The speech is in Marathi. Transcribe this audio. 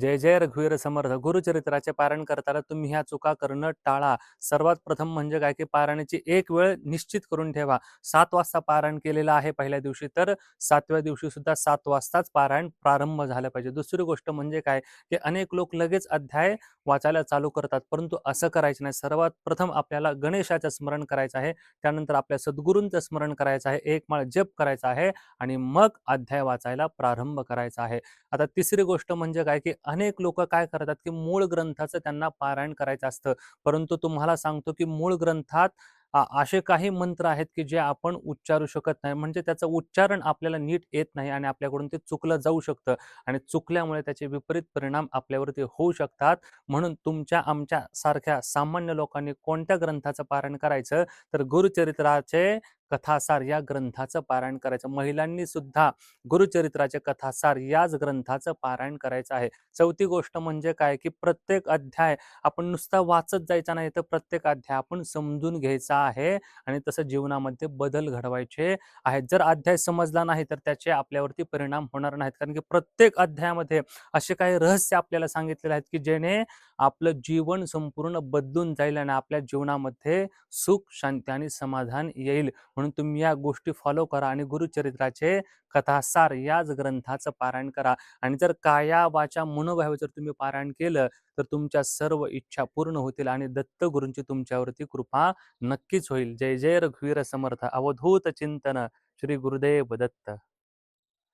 जय जय रघुवीर समर्थ. गुरुचरित्राचे पारण करताना तुम्ही ह्या चुका करणं टाळा. सर्वात प्रथम म्हणजे काय की पारायणाची एक वेळ निश्चित करून ठेवा. सात वाजता पारायण केलेलं आहे पहिल्या दिवशी तर सातव्या दिवशी सुद्धा सात वाजताच पारायण प्रारंभ झालं पाहिजे. दुसरी गोष्ट म्हणजे काय की अनेक लोक लगेच अध्याय वाचायला चालू करतात परंतु असं करायचं नाही. सर्वात प्रथम आपल्याला गणेशाचं स्मरण करायचं आहे. त्यानंतर आपल्या सद्गुरूंचं स्मरण करायचं आहे. एक माळ जप करायचा आहे आणि मग अध्याय वाचायला प्रारंभ करायचा आहे. आता तिसरी गोष्ट म्हणजे काय की अनेक लोक काय करतात की मूळ ग्रंथाचं त्यांना पारायण करायचं असतं. परंतु तुम्हाला सांगतो की मूळ ग्रंथात असे काही मंत्र आहेत की जे आपण उच्चारू शकत नाही. म्हणजे त्याचं उच्चारण आपल्याला नीट येत नाही आणि आपल्याकडून ते चुकलं जाऊ शकतं आणि चुकल्यामुळे त्याचे विपरीत परिणाम आपल्यावरती होऊ शकतात. म्हणून तुमच्या आमच्या सारख्या सामान्य लोकांनी कोणत्या ग्रंथाचं पारायण करायचं? तर गुरुचरित्राचे कथासार या ग्रंथाचं पारायण करायचं. महिलांनी सुद्धा गुरुचरित्राचे कथासार याच ग्रंथाचं पारायण करायचं आहे. चौथी गोष्ट म्हणजे काय? की प्रत्येक अध्याय आपण नुसता वाचत जायचा नाही तर प्रत्येक अध्याय आपण समजून घ्यायचा आहे आणि तसं जीवनामध्ये बदल घडवायचे आहेत. जर अध्याय समजला नाही तर त्याचे आपल्यावरती परिणाम होणार नाहीत. कारण की प्रत्येक अध्यायामध्ये असे काही रहस्य आपल्याला सांगितलेले आहेत की जेणे आपलं जीवन संपूर्ण बदलून जाईल आणि आपल्या जीवनामध्ये सुख शांती आणि समाधान येईल. म्हणून तुम्ही या गोष्टी फॉलो करा आणि गुरुचरित्राचे कथासार याच ग्रंथाचं पारायण करा. आणि जर काया वाचा मनोभाव जर तुम्ही पारायण केलं तर तुमच्या सर्व इच्छा पूर्ण होतील आणि दत्त गुरूंची तुमच्यावरती कृपा नक्कीच होईल. जय जय रघुवीर समर्थ. अवधूत चिंतन. श्री गुरुदेव दत्त.